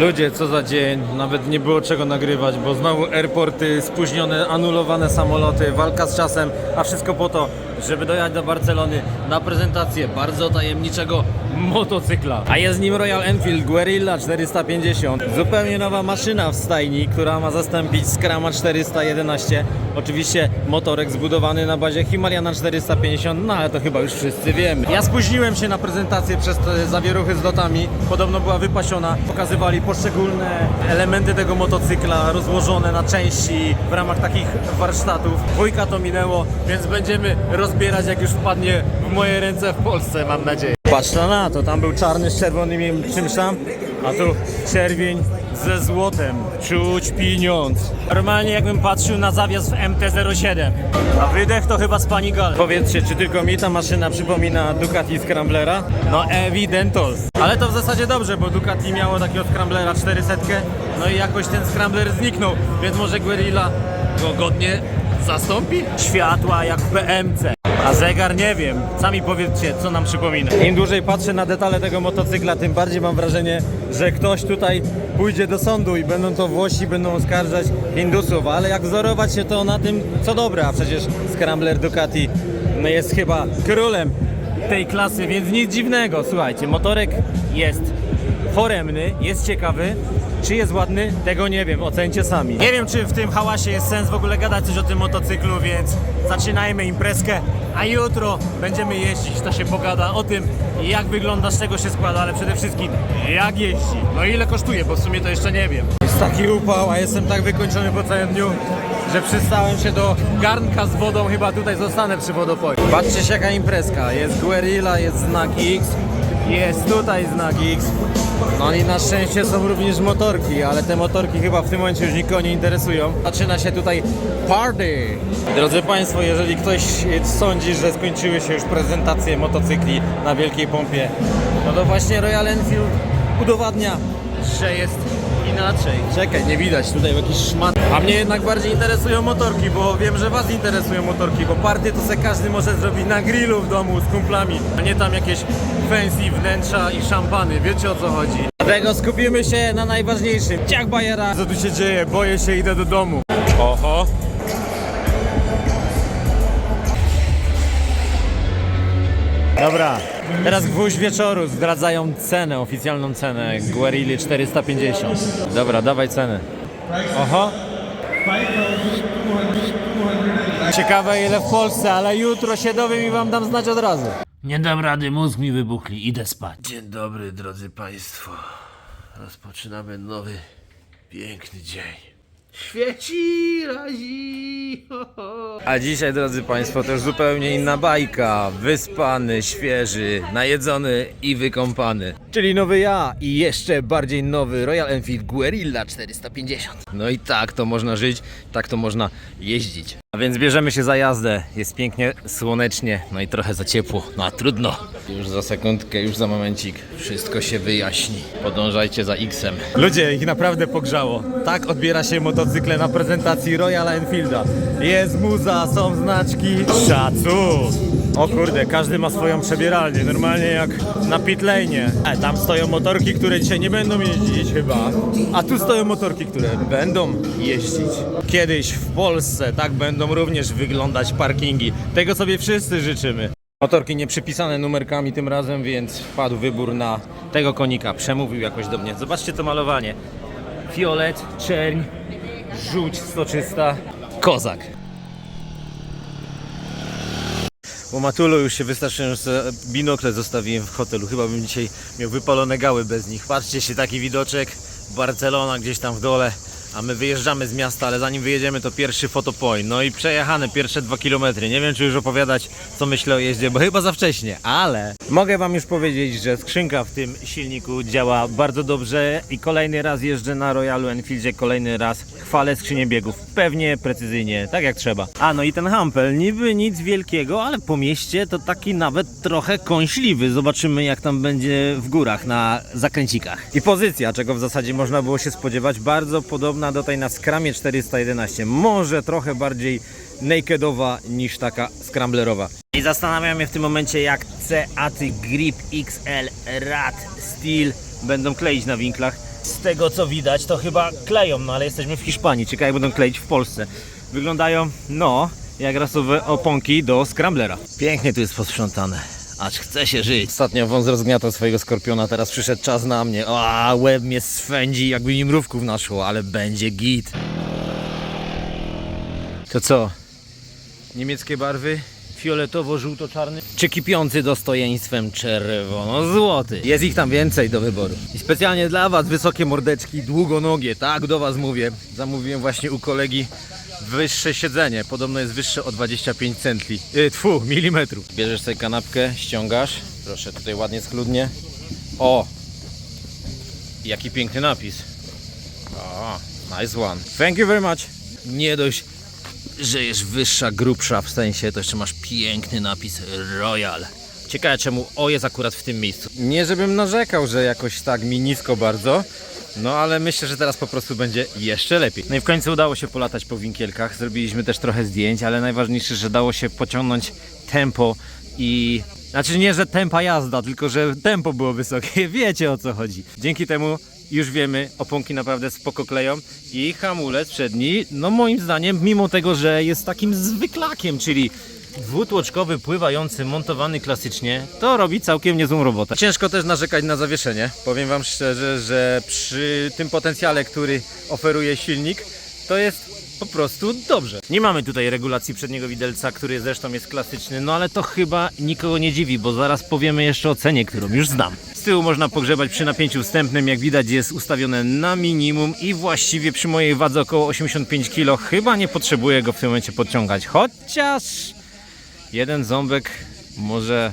Ludzie, co za dzień, nawet nie było czego nagrywać, bo znowu airporty spóźnione, anulowane samoloty, walka z czasem, a wszystko po to, żeby dojechać do Barcelony na prezentację bardzo tajemniczego motocykla. A jest nim Royal Enfield Guerrilla 450. Zupełnie nowa maszyna w stajni, która ma zastąpić Scrama 411. Oczywiście motorek zbudowany na bazie Himalayana 450, no ale to chyba już wszyscy wiemy. Ja spóźniłem się na prezentację przez te zawieruchy z lotami. Podobno była wypasiona. Pokazywali poszczególne elementy tego motocykla rozłożone na części w ramach takich warsztatów. Dwójka to minęło, więc będziemy rozbierać jak już wpadnie w moje ręce w Polsce, mam nadzieję. Patrz na to, tam był czarny z czerwonym czymś tam, a tu czerwień ze złotem. Czuć pieniądz. Normalnie jakbym patrzył na zawias w MT-07. A wydech to chyba z Panigal. Powiedzcie, czy tylko mi ta maszyna przypomina Ducati Scramblera? No evidentos. Ale to w zasadzie dobrze, bo Ducati miało takiego Scramblera 400, no i jakoś ten Scrambler zniknął, więc może Guerrilla go godnie zastąpi? Światła jak w BMC. A zegar nie wiem. Sami powiedzcie, co nam przypomina. Im dłużej patrzę na detale tego motocykla, tym bardziej mam wrażenie, że ktoś tutaj pójdzie do sądu i będą to Włosi, będą oskarżać Hindusów, ale jak wzorować się to na tym, co dobre, a przecież Scrambler Ducati jest chyba królem tej klasy, więc nic dziwnego. Słuchajcie, motorek jest foremny, jest ciekawy. Czy jest ładny? Tego nie wiem, ocencie sami. Nie wiem, czy w tym hałasie jest sens w ogóle gadać coś o tym motocyklu, więc zaczynajmy imprezkę, a jutro będziemy jeździć, to się pogada o tym, jak wygląda, z czego się składa, ale przede wszystkim jak jeździ. No i ile kosztuje, bo w sumie to jeszcze nie wiem. Jest taki upał, a jestem tak wykończony po całym dniu, że przystałem się do garnka z wodą, chyba tutaj zostanę przy wodopoju. Patrzcie się jaka imprezka, jest Guerrilla, jest znak X, jest tutaj znak X. No i na szczęście są również motorki, ale te motorki chyba w tym momencie już nikogo nie interesują. Zaczyna się tutaj party! Drodzy Państwo, jeżeli ktoś sądzi, że skończyły się już prezentacje motocykli na wielkiej pompie, no to właśnie Royal Enfield udowadnia, że jest inaczej. Czekaj, nie widać tutaj jakiś szmat. A mnie jednak bardziej interesują motorki, bo wiem, że Was interesują motorki, bo party to se każdy może zrobić na grillu w domu z kumplami, a nie tam jakieś fancy wnętrza i szampany. Wiecie o co chodzi. Dlatego skupimy się na najważniejszym. Ciach Bajera. Co tu się dzieje? Boję się, idę do domu. Oho. Dobra, teraz gwóźdź wieczoru zdradzają cenę, oficjalną cenę Guerilli 450. Dobra, dawaj cenę. Oho. Ciekawe ile w Polsce, ale jutro się dowiem i wam dam znać od razu. Nie dam rady, mózg mi wybuchli, idę spać. Dzień dobry, drodzy Państwo. Rozpoczynamy nowy, piękny dzień. Świeci, razi. A dzisiaj, drodzy Państwo, to już zupełnie inna bajka. Wyspany, świeży, najedzony i wykąpany. Czyli nowy ja i jeszcze bardziej nowy Royal Enfield Guerrilla 450. No i tak to można żyć, tak to można jeździć. A więc bierzemy się za jazdę. Jest pięknie, słonecznie, no i trochę za ciepło. No a trudno. Już za sekundkę, już za momencik wszystko się wyjaśni. Podążajcie za X-em. Ludzie, ich naprawdę pogrzało. Tak odbiera się motocykle na prezentacji Royal Enfielda. Jest muza, są znaczki. Szacun! O kurde, każdy ma swoją przebieralnię, normalnie jak na pitlane. E, tam stoją motorki, które dzisiaj nie będą jeździć chyba. A tu stoją motorki, które będą jeździć. Kiedyś w Polsce tak będą również wyglądać parkingi. Tego sobie wszyscy życzymy. Motorki nie przypisane numerkami tym razem, więc padł wybór na tego konika. Przemówił jakoś do mnie. Zobaczcie to malowanie. Fiolet, czerń, żółć stoczysta, kozak. U Matulu już się wystarczająco binokle zostawiłem w hotelu. Chyba bym dzisiaj miał wypalone gały bez nich. Patrzcie się, taki widoczek. Barcelona gdzieś tam w dole. A my wyjeżdżamy z miasta, ale zanim wyjedziemy to pierwszy fotopoint. No i przejechane pierwsze dwa kilometry. Nie wiem czy już opowiadać co myślę o jeździe, bo chyba za wcześnie, ale mogę wam już powiedzieć, że skrzynka w tym silniku działa bardzo dobrze i kolejny raz jeżdżę na Royalu Enfieldzie, kolejny raz chwalę skrzynię biegów. Pewnie, precyzyjnie, tak jak trzeba. A no i ten hampel, niby nic wielkiego, ale po mieście to taki nawet trochę kąśliwy. Zobaczymy jak tam będzie w górach na zakręcikach. I pozycja, czego w zasadzie można było się spodziewać, bardzo podobna do tej na Skramie 411. Może trochę bardziej nakedowa niż taka scramblerowa. I zastanawiam mnie w tym momencie jak Ceaty Grip XL Rad Steel będą kleić na winklach. Z tego co widać, to chyba kleją, no ale jesteśmy w Hiszpanii. Ciekawe, będą kleić w Polsce. Wyglądają, no, jak rasowe oponki do scramblera. Pięknie tu jest posprzątane. Aż chce się żyć. Ostatnio wąs rozgniatał swojego skorpiona, teraz przyszedł czas na mnie. A łeb mnie swędzi, jakby mi mrówków naszło, ale będzie git. To co? Niemieckie barwy? Fioletowo-żółto-czarny? Czy kipiący dostojeństwem czerwono-złoty? Jest ich tam więcej do wyboru. I specjalnie dla Was wysokie mordeczki, długonogie, tak do Was mówię. Zamówiłem właśnie u kolegi wyższe siedzenie. Podobno jest wyższe o 25 centli. Yy, tfu, milimetrów. Bierzesz sobie kanapkę, ściągasz. Proszę, tutaj ładnie schludnie. O! Jaki piękny napis. O, nice one. Thank you very much. Nie dość, że jest wyższa, grubsza w sensie, to jeszcze masz piękny napis Royal. Ciekawe czemu O jest akurat w tym miejscu. Nie żebym narzekał, że jakoś tak mi nisko bardzo, no ale myślę, że teraz po prostu będzie jeszcze lepiej. No i w końcu udało się polatać po winkielkach, zrobiliśmy też trochę zdjęć, ale najważniejsze, że dało się pociągnąć tempo i... Znaczy nie, że tempa jazda, tylko że tempo było wysokie, wiecie o co chodzi. Dzięki temu już wiemy, oponki naprawdę spoko kleją i hamulec przedni, no moim zdaniem, mimo tego, że jest takim zwyklakiem, czyli dwutłoczkowy, pływający, montowany klasycznie, to robi całkiem niezłą robotę. Ciężko też narzekać na zawieszenie. Powiem Wam szczerze, że przy tym potencjale, który oferuje silnik, to jest po prostu dobrze. Nie mamy tutaj regulacji przedniego widelca, który zresztą jest klasyczny, no ale to chyba nikogo nie dziwi, bo zaraz powiemy jeszcze o cenie, którą już znam. Z tyłu można pogrzebać przy napięciu wstępnym, jak widać jest ustawione na minimum i właściwie przy mojej wadze około 85 kg chyba nie potrzebuję go w tym momencie podciągać, chociaż jeden ząbek może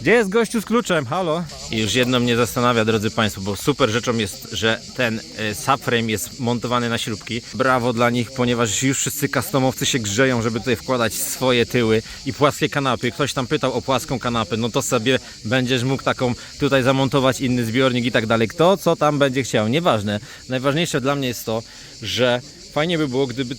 gdzie jest gościu z kluczem? Halo? I już jedno mnie zastanawia, drodzy Państwo, bo super rzeczą jest, że ten e, subframe jest montowany na śrubki. Brawo dla nich, ponieważ już wszyscy customowcy się grzeją, żeby tutaj wkładać swoje tyły i płaskie kanapy. Ktoś tam pytał o płaską kanapę, no to sobie będziesz mógł taką tutaj zamontować inny zbiornik i tak dalej. Kto co tam będzie chciał, nieważne. Najważniejsze dla mnie jest to, że fajnie by było, gdyby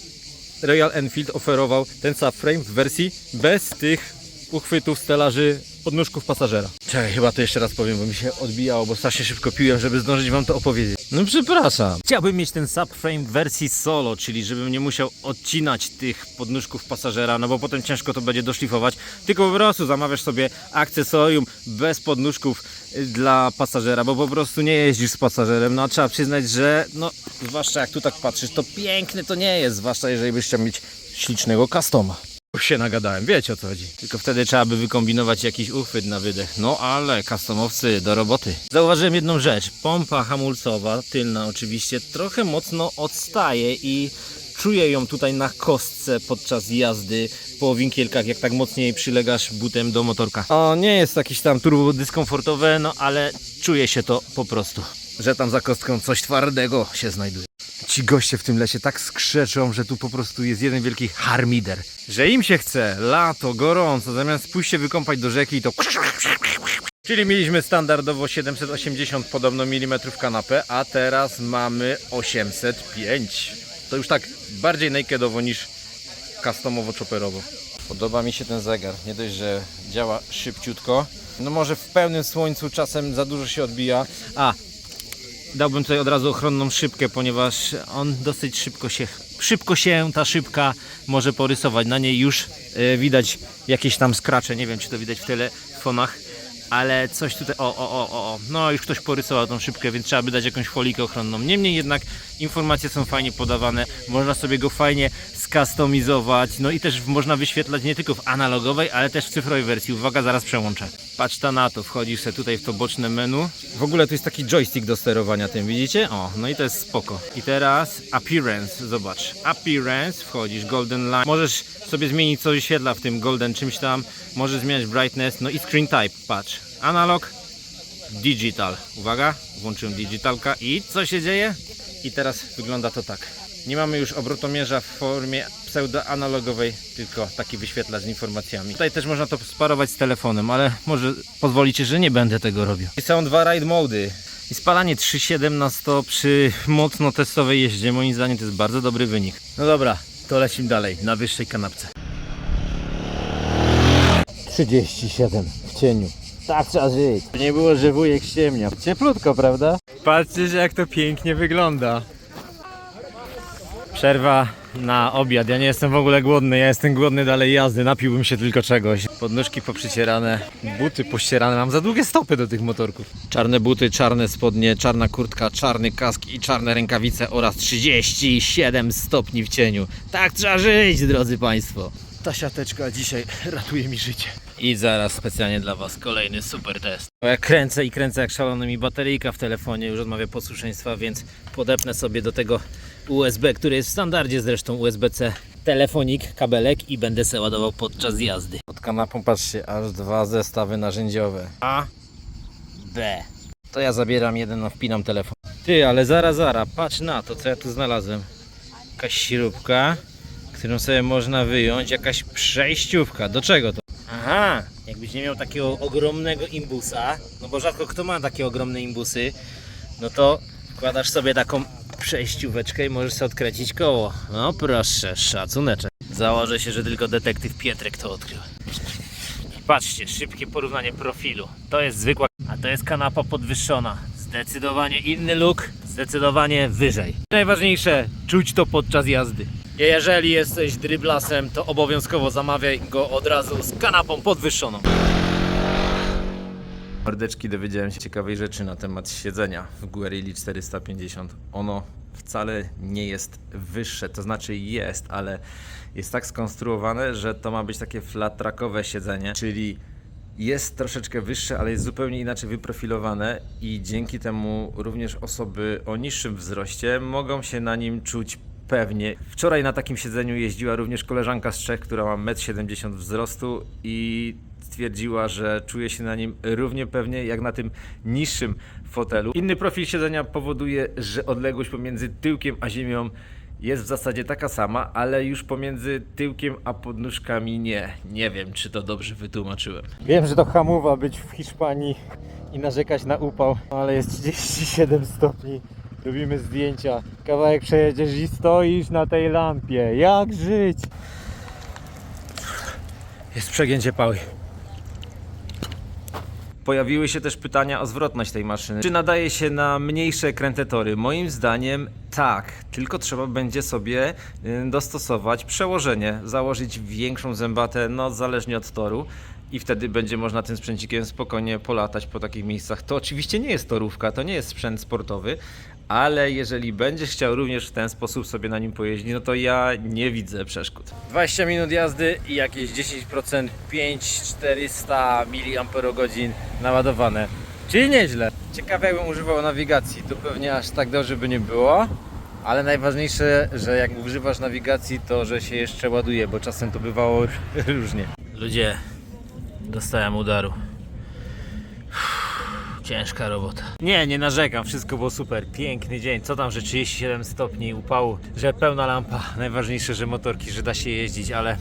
Royal Enfield oferował ten subframe w wersji bez tych uchwytów, stelaży, podnóżków pasażera. Czekaj, chyba to jeszcze raz powiem, bo mi się odbijało, bo strasznie szybko piłem, żeby zdążyć wam to opowiedzieć. No przepraszam. Chciałbym mieć ten subframe w wersji solo, czyli żebym nie musiał odcinać tych podnóżków pasażera, no bo potem ciężko to będzie doszlifować. Tylko po prostu zamawiasz sobie akcesorium bez podnóżków y, dla pasażera, bo po prostu nie jeździsz z pasażerem. No a trzeba przyznać, że no, zwłaszcza jak tu tak patrzysz, to piękne to nie jest, zwłaszcza jeżeli byś chciał mieć ślicznego customa. Już się nagadałem, wiecie o co chodzi. Tylko wtedy trzeba by wykombinować jakiś uchwyt na wydech. No ale customowcy do roboty. Zauważyłem jedną rzecz. Pompa hamulcowa, tylna oczywiście, trochę mocno odstaje i czuję ją tutaj na kostce podczas jazdy po winkielkach, jak tak mocniej przylegasz butem do motorka. O, nie jest jakieś tam turbo dyskomfortowe, no ale czuje się to po prostu. Że tam za kostką coś twardego się znajduje. Ci goście w tym lesie tak skrzeczą, że tu po prostu jest jeden wielki harmider. Że im się chce, lato, gorąco, zamiast pójść się wykąpać do rzeki to... Czyli mieliśmy standardowo 780 podobno milimetrów kanapę, a teraz mamy 805. To już tak bardziej nakedowo niż customowo-chopperowo. Podoba mi się ten zegar. Nie dość, że działa szybciutko. No może w pełnym słońcu czasem za dużo się odbija. A, dałbym tutaj od razu ochronną szybkę, ponieważ on dosyć szybko się, szybko się ta szybka może porysować. Na niej już e, widać jakieś tam skracze, nie wiem czy to widać w telefonach, ale coś tutaj, o, o, o, o, o, no już ktoś porysował tą szybkę, więc trzeba by dać jakąś folikę ochronną. Niemniej jednak informacje są fajnie podawane, można sobie go fajnie skustomizować, no i też można wyświetlać nie tylko w analogowej, ale też w cyfrowej wersji. Uwaga, zaraz przełączę. Patrz ta na to, wchodzisz sobie tutaj w to boczne menu. W ogóle tu jest taki joystick do sterowania tym, widzicie? O, no i to jest spoko. I teraz appearance, zobacz. Appearance, wchodzisz, golden line. Możesz sobie zmienić co wyświetla w tym golden czymś tam. Możesz zmieniać brightness, no i screen type, patrz. Analog, digital. Uwaga, włączyłem digitalka i co się dzieje? I teraz wygląda to tak. Nie mamy już obrotomierza w formie pseudoanalogowej, tylko taki wyświetlacz z informacjami. Tutaj też można to sparować z telefonem, ale może pozwolicie, że nie będę tego robił. I są dwa ride mody. I spalanie 3.7 na 100 przy mocno testowej jeździe, moim zdaniem to jest bardzo dobry wynik. No dobra, to lecimy dalej, na wyższej kanapce. 37 w cieniu. Tak trzeba żyć. Nie było, że wujek ściemnia. Cieplutko, prawda? Patrzcie jak to pięknie wygląda. Przerwa na obiad. Ja nie jestem w ogóle głodny, ja jestem głodny dalej jazdy. Napiłbym się tylko czegoś. Podnóżki poprzycierane, buty pościerane. Mam za długie stopy do tych motorków. Czarne buty, czarne spodnie, czarna kurtka, czarny kask i czarne rękawice oraz 37 stopni w cieniu. Tak trzeba żyć, drodzy Państwo. Ta siateczka dzisiaj ratuje mi życie. I zaraz specjalnie dla Was kolejny super test. Bo Ja kręcę i kręcę jak szalony mi bateryjka w telefonie, już odmawia posłuszeństwa, więc podepnę sobie do tego USB, który jest w standardzie zresztą USB-C telefonik, kabelek i będę se ładował podczas jazdy. Pod kanapą patrzcie, aż dwa zestawy narzędziowe. A, B. To ja zabieram jeden, a wpinam telefon. Ty, ale zara, zara, patrz na to, co ja tu znalazłem. Jakaś śrubka, którą sobie można wyjąć, jakaś przejściówka. Do czego to? Aha, jakbyś nie miał takiego ogromnego imbusa, no bo rzadko kto ma takie ogromne imbusy, no to wkładasz sobie taką przejścióweczkę i możesz sobie odkręcić koło. No proszę, szacuneczek. Założę się, że tylko detektyw Pietrek to odkrył. Patrzcie, szybkie porównanie profilu. To jest zwykła, a to jest kanapa podwyższona. Zdecydowanie inny look, zdecydowanie wyżej. Najważniejsze, czuć to podczas jazdy. Jeżeli jesteś dryblasem, to obowiązkowo zamawiaj go od razu z kanapą podwyższoną. Mordeczki, dowiedziałem się ciekawej rzeczy na temat siedzenia w Guerrilli 450. Ono wcale nie jest wyższe, to znaczy jest, ale jest tak skonstruowane, że to ma być takie flat trackowe siedzenie, czyli jest troszeczkę wyższe, ale jest zupełnie inaczej wyprofilowane i dzięki temu również osoby o niższym wzroście mogą się na nim czuć pewnie. Wczoraj na takim siedzeniu jeździła również koleżanka z Czech, która ma 1,70 m wzrostu i stwierdziła, że czuje się na nim równie pewnie jak na tym niższym fotelu. Inny profil siedzenia powoduje, że odległość pomiędzy tyłkiem a ziemią jest w zasadzie taka sama, ale już pomiędzy tyłkiem a podnóżkami nie. Nie wiem, czy to dobrze wytłumaczyłem. Wiem, że to hamowa być w Hiszpanii i narzekać na upał, ale jest 37 stopni. Robimy zdjęcia. Kawałek przejedziesz i stoisz na tej lampie. Jak żyć? Jest przegięcie pały. Pojawiły się też pytania o zwrotność tej maszyny. Czy nadaje się na mniejsze krętetory? Moim zdaniem tak, tylko trzeba będzie sobie y, dostosować przełożenie, założyć większą zębatę, no zależnie od toru i wtedy będzie można tym sprzęcikiem spokojnie polatać po takich miejscach. To oczywiście nie jest torówka, to nie jest sprzęt sportowy, ale jeżeli będziesz chciał również w ten sposób sobie na nim pojeździć, no to ja nie widzę przeszkód. 20 minut jazdy i jakieś 10% 5400 mAh naładowane. Czyli nieźle. Ciekawe jakbym używał nawigacji, to pewnie aż tak dobrze by nie było. Ale najważniejsze, że jak używasz nawigacji, to że się jeszcze ładuje, bo czasem to bywało różnie. Ludzie, dostałem udaru. Ciężka robota. Nie, nie narzekam, wszystko było super. Piękny dzień. Co tam, że 37 stopni upału, że pełna lampa. Najważniejsze, że motorki, że da się jeździć, ale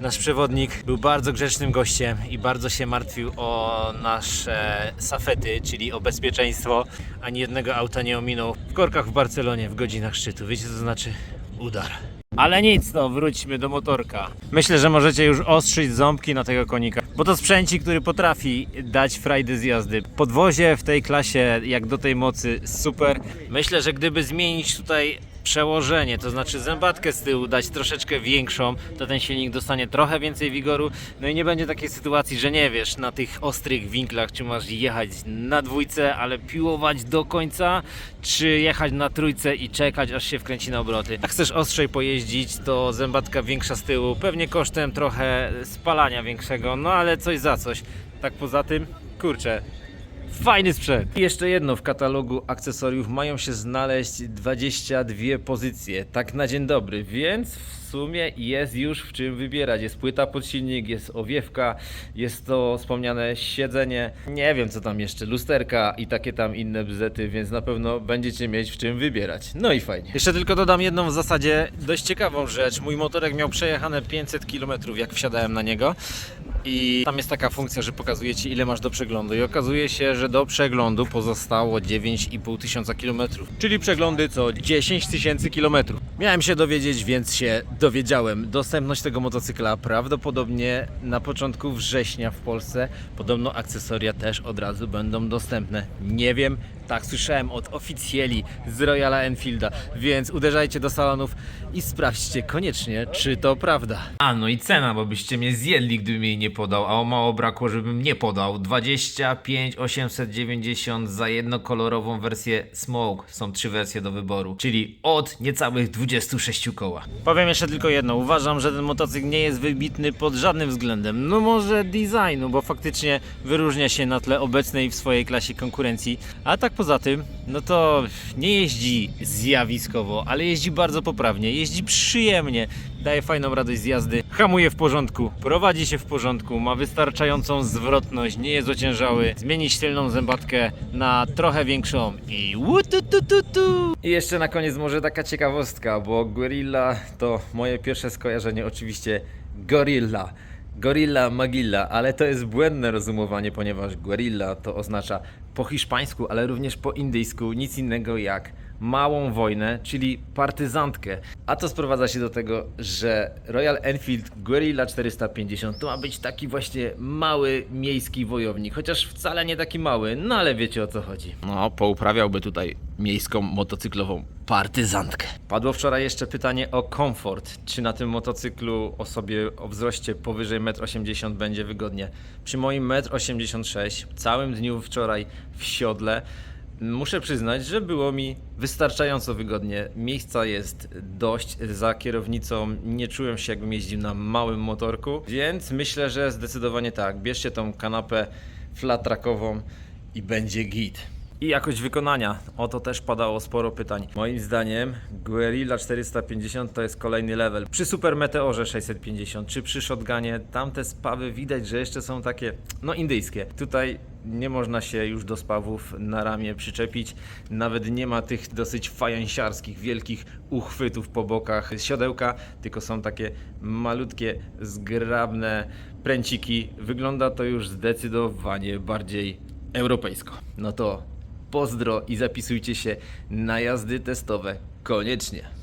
nasz przewodnik był bardzo grzecznym gościem i bardzo się martwił o nasze safety, czyli o bezpieczeństwo. Ani jednego auta nie ominął w korkach w Barcelonie w godzinach szczytu. Wiecie co to znaczy? Udar. Ale nic, no wróćmy do motorka. Myślę, że możecie już ostrzyć ząbki na tego konika, bo to sprzęcik, który potrafi dać frajdy z jazdy. Podwozie w tej klasie, jak do tej mocy, super. Myślę, że gdyby zmienić tutaj przełożenie, to znaczy zębatkę z tyłu dać troszeczkę większą, to ten silnik dostanie trochę więcej wigoru, no i nie będzie takiej sytuacji, że nie wiesz na tych ostrych winklach, czy masz jechać na dwójce, ale piłować do końca, czy jechać na trójce i czekać, aż się wkręci na obroty. Jak chcesz ostrzej pojeździć, to zębatka większa z tyłu, pewnie kosztem trochę spalania większego, no ale coś za coś. Tak poza tym, kurczę, Fajny sprzęt. I jeszcze jedno, w katalogu akcesoriów mają się znaleźć 22 pozycje, tak na dzień dobry, więc w sumie jest już w czym wybierać. Jest płyta pod silnik, jest owiewka, jest to wspomniane siedzenie, nie wiem co tam jeszcze, lusterka i takie tam inne bzety, więc na pewno będziecie mieć w czym wybierać. No i fajnie. Jeszcze tylko dodam jedną w zasadzie dość ciekawą rzecz. Mój motorek miał przejechane 500 km jak wsiadałem na niego. I tam jest taka funkcja, że pokazuje Ci ile masz do przeglądu i okazuje się, że do przeglądu pozostało 9,5 tysiąca kilometrów, czyli przeglądy co 10 tysięcy kilometrów. Miałem się dowiedzieć, więc się dowiedziałem. Dostępność tego motocykla prawdopodobnie na początku września w Polsce. Podobno akcesoria też od razu będą dostępne. Nie wiem, Tak, słyszałem od oficjeli z Royala Enfielda, więc uderzajcie do salonów i sprawdźcie koniecznie, czy to prawda. A no i cena, bo byście mnie zjedli, gdybym jej nie podał, a o mało brakło, żebym nie podał. 25 890 za jednokolorową wersję Smoke. Są trzy wersje do wyboru, czyli od niecałych 26 koła. Powiem jeszcze tylko jedno. Uważam, że ten motocykl nie jest wybitny pod żadnym względem. No może designu, bo faktycznie wyróżnia się na tle obecnej w swojej klasie konkurencji. A tak poza tym, no to nie jeździ zjawiskowo, ale jeździ bardzo poprawnie. Jeździ przyjemnie, daje fajną radość z jazdy, hamuje w porządku, prowadzi się w porządku, ma wystarczającą zwrotność, nie jest ociężały. Zmienić tylną zębatkę na trochę większą i łututututu. I jeszcze na koniec może taka ciekawostka, bo Gorilla to moje pierwsze skojarzenie oczywiście Gorilla. Gorilla Magilla, ale to jest błędne rozumowanie, ponieważ Guerilla to oznacza po hiszpańsku, ale również po indyjsku nic innego jak małą wojnę, czyli partyzantkę. A to sprowadza się do tego, że Royal Enfield Guerilla 450 to ma być taki właśnie mały miejski wojownik, chociaż wcale nie taki mały, no ale wiecie o co chodzi. No, pouprawiałby tutaj miejską motocyklową partyzantkę. Padło wczoraj jeszcze pytanie o komfort. Czy na tym motocyklu osobie o wzroście powyżej 1,80 m będzie wygodnie? Przy moim 1,86 m, całym dniu wczoraj w siodle, muszę przyznać, że było mi wystarczająco wygodnie. Miejsca jest dość. Za kierownicą nie czułem się, jakbym jeździł na małym motorku, więc myślę, że zdecydowanie tak. Bierzcie tą kanapę flat trackową i będzie git. I jakość wykonania. O to też padało sporo pytań. Moim zdaniem Guerilla 450 to jest kolejny level. Przy Super Meteorze 650 czy przy Shotgunie tamte spawy widać, że jeszcze są takie no indyjskie. Tutaj nie można się już do spawów na ramię przyczepić. Nawet nie ma tych dosyć fajansiarskich, wielkich uchwytów po bokach siodełka, tylko są takie malutkie, zgrabne pręciki. Wygląda to już zdecydowanie bardziej europejsko. No to pozdro i zapisujcie się na jazdy testowe koniecznie.